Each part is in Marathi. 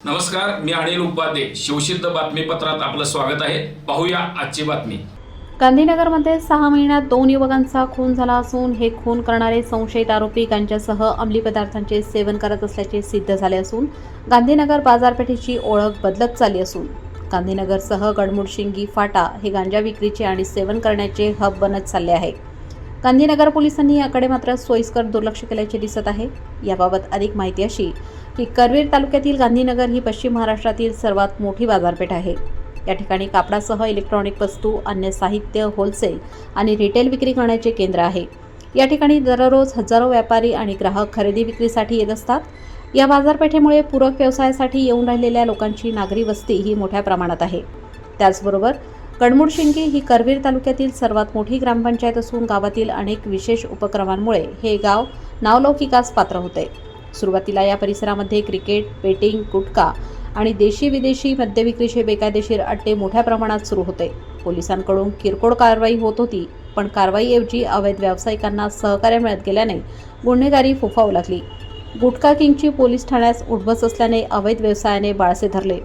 नमस्कार मी अनिल उपाध्ये. शिवसिद्ध बातमीपत्रात आपलं स्वागत आहे. पाहूया आजची बातमी. गांधीनगरमध्ये सहा महिन्यात दोन युवकांचा खून झाला असून हे खून करणारे संशयित आरोपी गांजासह अंमली पदार्थांचे सेवन करत असल्याचे सिद्ध झाले असून गांधीनगर बाजारपेठेची ओळख बदलत चालली असून गांधीनगरसह गडमुडशिंगी फाटा हे गांजा विक्रीचे आणि सेवन करण्याचे हब बनत चालले आहे. गांधीनगर पोलिसांनी याकडे मात्र सोयीस्कर दुर्लक्ष केल्याचे दिसत आहे. याबाबत अधिक माहिती अशी की करवीर तालुक्यातील गांधीनगर ही पश्चिम महाराष्ट्रातील सर्वात मोठी बाजारपेठ आहे. या ठिकाणी कापडासह इलेक्ट्रॉनिक वस्तू अन्य साहित्य होलसेल आणि रिटेल विक्री करण्याचे केंद्र आहे. या ठिकाणी दररोज हजारो व्यापारी आणि ग्राहक खरेदी विक्रीसाठी येत असतात. या बाजारपेठेमुळे पूरक व्यवसायासाठी येऊन राहिलेल्या लोकांची नागरी वस्ती ही मोठ्या प्रमाणात आहे. त्याचबरोबर कडमुडशिंगी ही करवीर तालुक्यातील सर्वात मोठी ग्रामपंचायत असून गावातील अनेक विशेष उपक्रमांमुळे हे गाव नावलौकिकास पात्र होते. सुरुवातीला या परिसरामध्ये क्रिकेट बेटिंग गुटखा आणि देशी विदेशी मद्यविक्रीचे बेकायदेशीर अड्डे मोठ्या प्रमाणात सुरू होते. पोलिसांकडून किरकोळ कारवाई होत होती पण कारवाईऐवजी अवैध व्यावसायिकांना सहकार्य मिळत गेल्याने गुन्हेगारी फोफावू लागली. गुटखा किंगची पोलीस ठाण्यास उद्भवत असल्याने अवैध व्यवसायाने बाळसे धरले.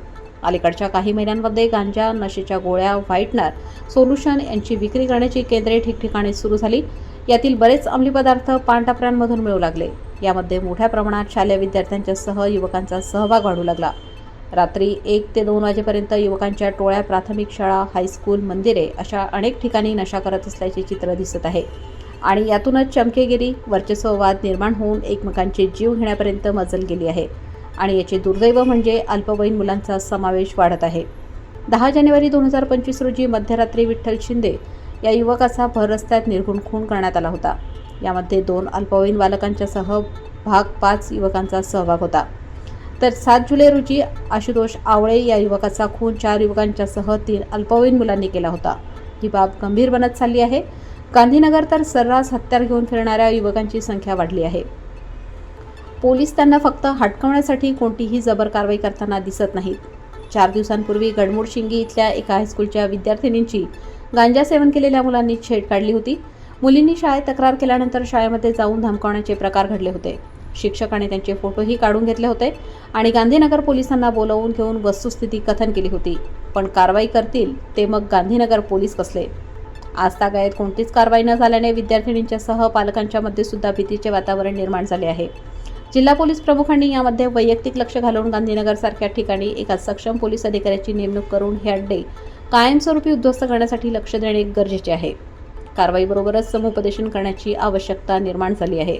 अलीकडच्या काही महिन्यांमध्ये गांजा नशेच्या गोळ्या व्हाईटनर सोल्युशन यांची विक्री करण्याची केंद्रे ठिकठिकाणी सुरू झाली. यातील बरेच अंमली पदार्थ पानटपऱ्यांमधून मिळू लागले. यामध्ये मोठ्या प्रमाणात शालेय विद्यार्थ्यांच्यासह युवकांचा सहभाग वाढू लागला. रात्री एक ते दोन वाजेपर्यंत युवकांच्या टोळ्या प्राथमिक शाळा हायस्कूल मंदिरे अशा अनेक ठिकाणी नशा करत असल्याचे चित्र दिसत आहे. आणि यातूनच चमकेगिरी वर्चस्ववाद निर्माण होऊन एकमेकांचे जीव घेण्यापर्यंत मजल गेली आहे. आणि याचे दुर्दैव म्हणजे अल्पवयीन मुलांचा समावेश वाढत आहे. दहा जानेवारी दोन हजार पंचवीस रोजी मध्यरात्री विठ्ठल शिंदे या युवकाचा भर रस्त्यात निर्घुण खून करण्यात आला होता. यामध्ये दोन अल्पवयीन बालकांच्या सह भाग पाच युवकांचा सहभाग होता. तर सात जुलै रोजी आशुतोष आवळे या युवकाचा खून चार युवकांच्यासह तीन अल्पवयीन मुलांनी केला होता. ही बाब गंभीर बनत चालली आहे. गांधीनगर तर सर्रास हत्यार घेऊन फिरणाऱ्या युवकांची संख्या वाढली आहे. पोलीस त्यांना फक्त हटकवण्यासाठी कोणतीही जबर कारवाई करताना दिसत नाहीत. चार दिवसांपूर्वी गडमुडशिंगी इथल्या एका हायस्कूलच्या विद्यार्थिनींची गांजा सेवन केलेल्या मुलांनी छेड काढली होती. मुलींनी शाळेत तक्रार केल्यानंतर शाळेमध्ये जाऊन धमकावण्याचे प्रकार घडले होते. शिक्षकाने त्यांचे फोटोही काढून घेतले होते आणि गांधीनगर पोलिसांना बोलवून घेऊन वस्तुस्थिती कथन केली होती. पण कारवाई करतील ते मग गांधीनगर पोलीस कसले? आज तागायत कोणतीच कारवाई न झाल्याने विद्यार्थिनींच्या सह पालकांच्या मध्ये सुद्धा भीतीचे वातावरण निर्माण झाले आहे. जिल्हा पोलीस प्रमुखांनी यामध्ये वैयक्तिक लक्ष घालून गांधीनगर सारख्या ठिकाणी एका सक्षम पोलीस अधिकाऱ्याची नेमणूक करून हे अड्डे कायमस्वरूपी उद्ध्वस्त करण्यासाठी लक्ष देणे गरजेचे आहे. कारवाईबरोबरच समुपदेशन करण्याची आवश्यकता निर्माण झाली आहे.